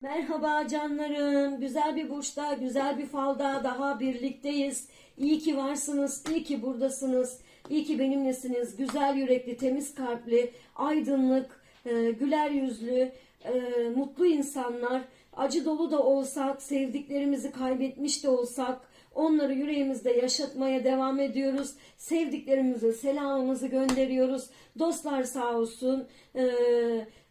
Merhaba canlarım. Güzel bir burçta, güzel bir falda daha birlikteyiz. İyi ki varsınız, iyi ki buradasınız. İyi ki benimlesiniz. Güzel yürekli, temiz kalpli, aydınlık, e, güler yüzlü, e, mutlu insanlar. Acı dolu da olsak, sevdiklerimizi kaybetmiş de olsak, onları yüreğimizde yaşatmaya devam ediyoruz. Sevdiklerimize selamımızı gönderiyoruz. Dostlar sağ olsun. E,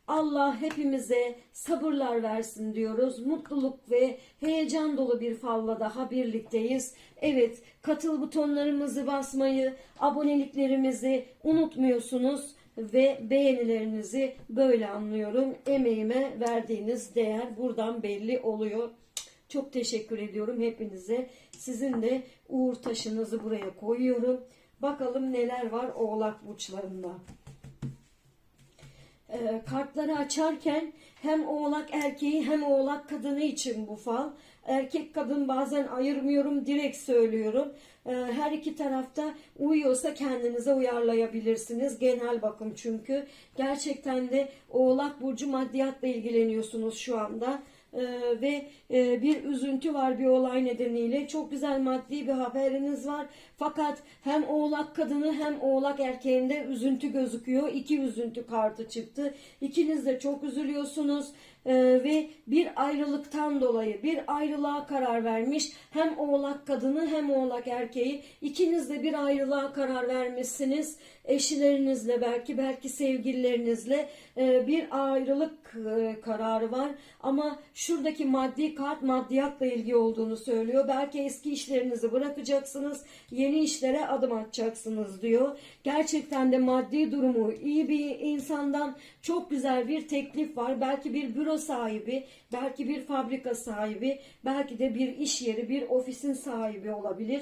Allah hepimize sabırlar versin diyoruz. Mutluluk ve heyecan dolu bir falla daha birlikteyiz. Evet, katıl butonlarımızı basmayı, aboneliklerimizi unutmuyorsunuz ve beğenilerinizi böyle anlıyorum. Emeğime verdiğiniz değer buradan belli oluyor. Çok teşekkür ediyorum hepinize. Sizin de uğur taşınızı buraya koyuyorum. Bakalım neler var oğlak burçlarında e, kartları açarken hem oğlak erkeği hem oğlak kadını için bu fal. Erkek kadın bazen ayırmıyorum direkt söylüyorum. E, her iki tarafta uyuyorsa kendinize uyarlayabilirsiniz. Genel bakım çünkü. Gerçekten de oğlak burcu maddiyatla ilgileniyorsunuz şu anda. Ee, ve e, bir üzüntü var bir olay nedeniyle. Çok güzel maddi bir haberiniz var. Fakat hem oğlak kadını hem oğlak erkeğinde üzüntü gözüküyor. İki üzüntü kartı çıktı. İkiniz de çok üzülüyorsunuz. Ee, ve bir ayrılıktan dolayı bir ayrılığa karar vermiş. Hem oğlak kadını hem oğlak erkeği. İkiniz de bir ayrılığa karar vermişsiniz. Eşlerinizle belki belki sevgililerinizle e, bir ayrılık e, kararı var. Ama şuradaki maddi kart maddiyatla ilgili olduğunu söylüyor. Belki eski işlerinizi bırakacaksınız. Yeni işlere adım atacaksınız diyor. Gerçekten de maddi durumu iyi bir insandan çok güzel bir teklif var. Belki bir büro sahibi, belki bir fabrika sahibi, belki de bir iş yeri, bir ofisin sahibi olabilir.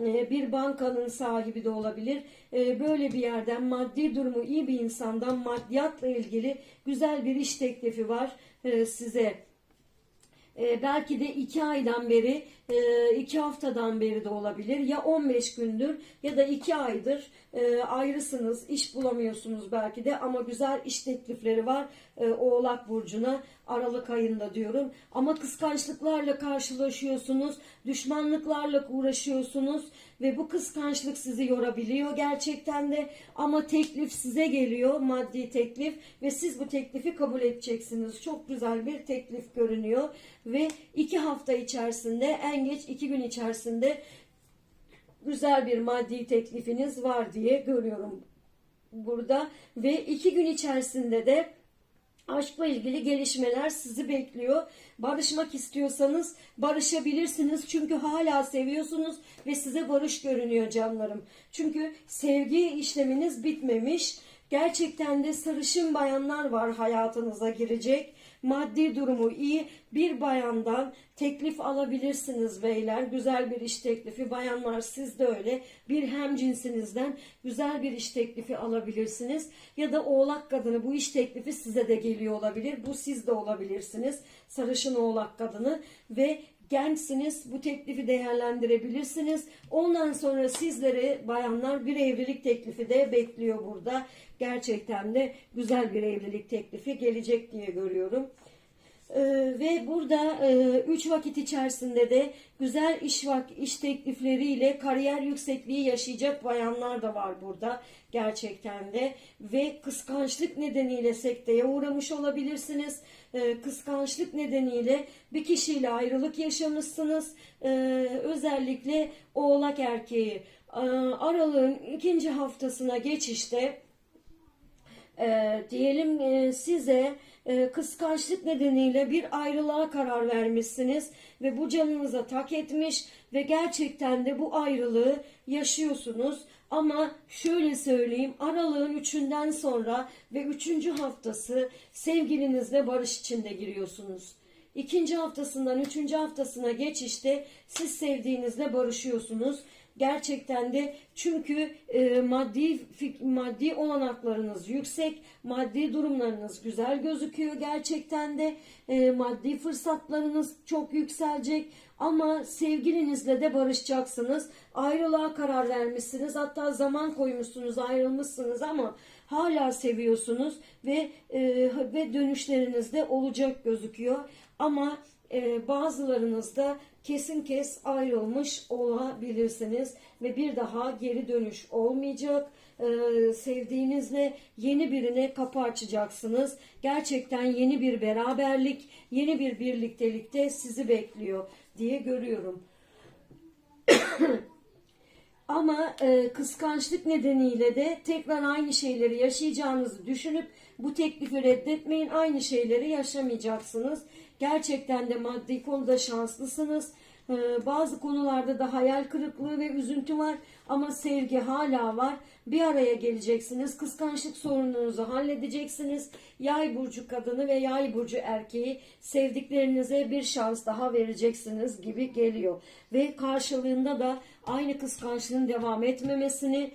Ee, Bir bankanın sahibi de olabilir. Ee, Böyle bir yerden maddi durumu iyi bir insandan maddiyatla ilgili güzel bir iş teklifi var e, size. Belki de iki aydan beri, e, iki haftadan beri de olabilir. Ya 15 gündür ya da iki aydır e, ayrısınız, iş bulamıyorsunuz belki de ama güzel iş teklifleri var e, Oğlak Burcu'na Aralık ayında diyorum. Ama kıskançlıklarla karşılaşıyorsunuz, düşmanlıklarla uğraşıyorsunuz ve bu kıskançlık sizi yorabiliyor gerçekten de ama teklif size geliyor, maddi teklif ve siz bu teklifi kabul edeceksiniz. Çok güzel bir teklif görünüyor ve iki hafta içerisinde en geç iki gün içerisinde güzel bir maddi teklifiniz var diye görüyorum burada ve iki gün içerisinde de aşkla ilgili gelişmeler sizi bekliyor. Barışmak istiyorsanız barışabilirsiniz çünkü hala seviyorsunuz ve size barış görünüyor canlarım. Çünkü sevgi işleminiz bitmemiş. Gerçekten de sarışın bayanlar var hayatınıza girecek. Maddi durumu iyi bir bayandan teklif alabilirsiniz beyler. Güzel bir iş teklifi. Bayanlar siz de öyle. Bir hem cinsinizden güzel bir iş teklifi alabilirsiniz. Ya da oğlak kadını bu iş teklifi size de geliyor olabilir. Bu siz de olabilirsiniz. Sarışın oğlak kadını ve gençsiniz bu teklifi değerlendirebilirsiniz. Ondan sonra sizleri bayanlar bir evlilik teklifi de bekliyor burada. Gerçekten de güzel bir evlilik teklifi gelecek diye görüyorum. Ee, ve burada e, üç vakit içerisinde de güzel iş vak iş teklifleriyle kariyer yüksekliği yaşayacak bayanlar da var burada gerçekten de ve kıskançlık nedeniyle sekteye uğramış olabilirsiniz. Ee, kıskançlık nedeniyle bir kişiyle ayrılık yaşamışsınız. Ee, özellikle oğlak erkeği Ee, aralığın ikinci haftasına geçişte e, diyelim e, size e, kıskançlık nedeniyle bir ayrılığa karar vermişsiniz ve bu canınıza tak etmiş ve gerçekten de bu ayrılığı yaşıyorsunuz. Ama şöyle söyleyeyim aralığın üçünden sonra ve üçüncü haftası sevgilinizle barış içinde giriyorsunuz. İkinci haftasından üçüncü haftasına geçişte siz sevdiğinizle barışıyorsunuz. Gerçekten de çünkü e, maddi maddi olanaklarınız yüksek, maddi durumlarınız güzel gözüküyor gerçekten de e, maddi fırsatlarınız çok yükselecek ama sevgilinizle de barışacaksınız. Ayrılığa karar vermişsiniz hatta zaman koymuşsunuz ayrılmışsınız ama hala seviyorsunuz ve e, ve dönüşleriniz de olacak gözüküyor. Ama e, bazılarınızda kesin kes ayrılmış olabilirsiniz ve bir daha geri dönüş olmayacak. E, sevdiğinizle yeni birine kapı açacaksınız. Gerçekten yeni bir beraberlik, yeni bir birliktelikte sizi bekliyor diye görüyorum. Ama e, kıskançlık nedeniyle de tekrar aynı şeyleri yaşayacağınızı düşünüp bu teklifi reddetmeyin. Aynı şeyleri yaşamayacaksınız. Gerçekten de maddi konuda şanslısınız. E, bazı konularda da hayal kırıklığı ve üzüntü var ama sevgi hala var. Bir araya geleceksiniz. Kıskançlık sorununuzu halledeceksiniz. Yay burcu kadını ve yay burcu erkeği sevdiklerinize bir şans daha vereceksiniz gibi geliyor. Ve karşılığında da aynı kıskançlığın devam etmemesini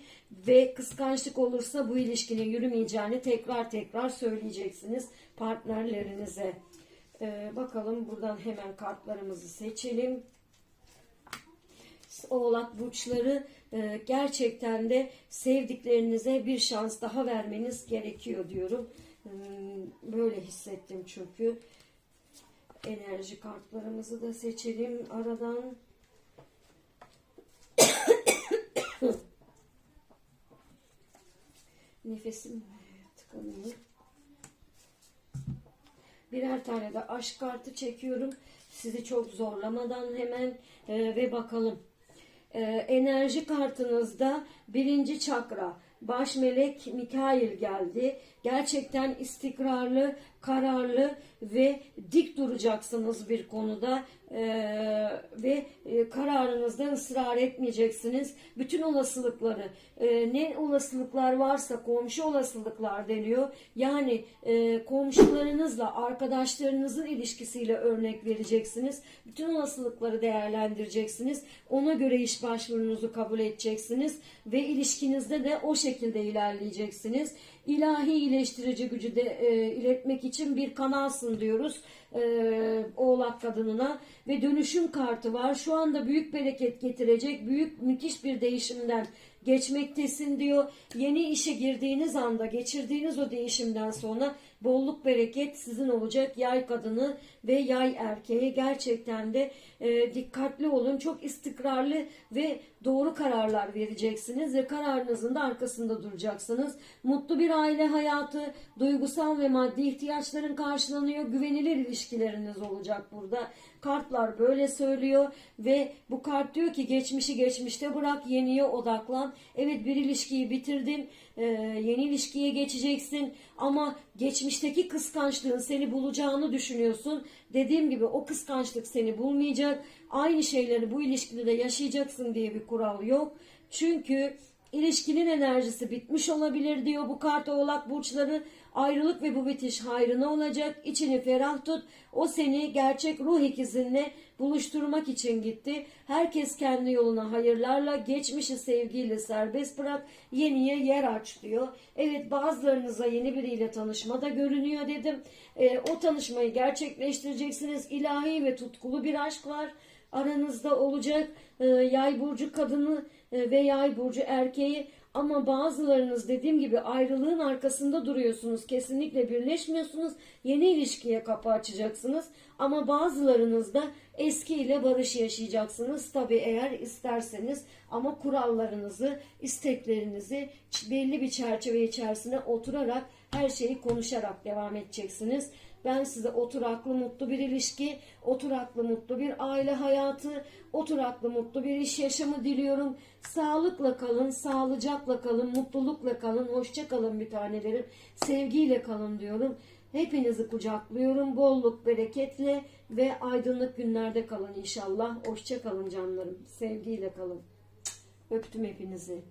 ve kıskançlık olursa bu ilişkinin yürümeyeceğini tekrar tekrar söyleyeceksiniz partnerlerinize. Ee, bakalım buradan hemen kartlarımızı seçelim. Oğlak burçları e, gerçekten de sevdiklerinize bir şans daha vermeniz gerekiyor diyorum. Hmm, Böyle hissettim çünkü. Enerji kartlarımızı da seçelim aradan. Nefesim tıkanıyor. Birer tane de aşk kartı çekiyorum. Sizi çok zorlamadan hemen e, ve bakalım. E, enerji kartınızda birinci çakra baş melek Mikail geldi. Gerçekten istikrarlı, kararlı ve dik duracaksınız bir konuda E, ve e, kararınızda ısrar etmeyeceksiniz. Bütün olasılıkları e, ne olasılıklar varsa komşu olasılıklar deniyor. Yani e, komşularınızla arkadaşlarınızın ilişkisiyle örnek vereceksiniz. Bütün olasılıkları değerlendireceksiniz. Ona göre iş başvurunuzu kabul edeceksiniz ve ilişkinizde de o şekilde ilerleyeceksiniz. İlahi iyileştirici gücü de e, iletmek için bir kanalsın diyoruz e, oğlak kadınına ve dönüşüm kartı var. Şu anda büyük bereket getirecek, büyük müthiş bir değişimden geçmektesin diyor. Yeni işe girdiğiniz anda geçirdiğiniz o değişimden sonra bolluk bereket sizin olacak yay kadını ve yay erkeği. Gerçekten de e, dikkatli olun çok istikrarlı ve doğru kararlar vereceksiniz ve kararınızın da arkasında duracaksınız. Mutlu bir aile hayatı duygusal ve maddi ihtiyaçların karşılanıyor güvenilir ilişkileriniz olacak burada kartlar böyle söylüyor ve bu kart diyor ki geçmişi geçmişte bırak yeniye odaklan evet bir ilişkiyi bitirdin e, yeni ilişkiye geçeceksin ama geçmişteki kıskançlığın seni bulacağını düşünüyorsun. Dediğim gibi o kıskançlık seni bulmayacak. Aynı şeyleri bu ilişkide de yaşayacaksın diye bir kural yok. Çünkü ilişkinin enerjisi bitmiş olabilir diyor bu kart oğlak burçları. Ayrılık ve bu bitiş hayrına olacak. İçini ferah tut. O seni gerçek ruh ikizinle buluşturmak için gitti. Herkes kendi yoluna hayırlarla, geçmişi sevgiyle serbest bırak, yeniye yer aç diyor. Evet bazılarınıza yeni biriyle tanışma da görünüyor dedim. Ee, o tanışmayı gerçekleştireceksiniz. İlahi ve tutkulu bir aşk var aranızda olacak Ee, yay burcu kadını e, ve yay burcu erkeği ama bazılarınız dediğim gibi ayrılığın arkasında duruyorsunuz. Kesinlikle birleşmiyorsunuz. Yeni ilişkiye kapı açacaksınız. Ama bazılarınız da eskiyle barış yaşayacaksınız. Tabi eğer isterseniz ama kurallarınızı, isteklerinizi belli bir çerçeve içerisine oturarak her şeyi konuşarak devam edeceksiniz. Ben size oturaklı mutlu bir ilişki, oturaklı mutlu bir aile hayatı, oturaklı mutlu bir iş yaşamı diliyorum. Sağlıkla kalın, sağlıcakla kalın, mutlulukla kalın, hoşça kalın bir tanelerim. Sevgiyle kalın diyorum. Hepinizi kucaklıyorum. Bolluk, bereketle ve aydınlık günlerde kalın inşallah. Hoşça kalın canlarım. Sevgiyle kalın. Öptüm hepinizi.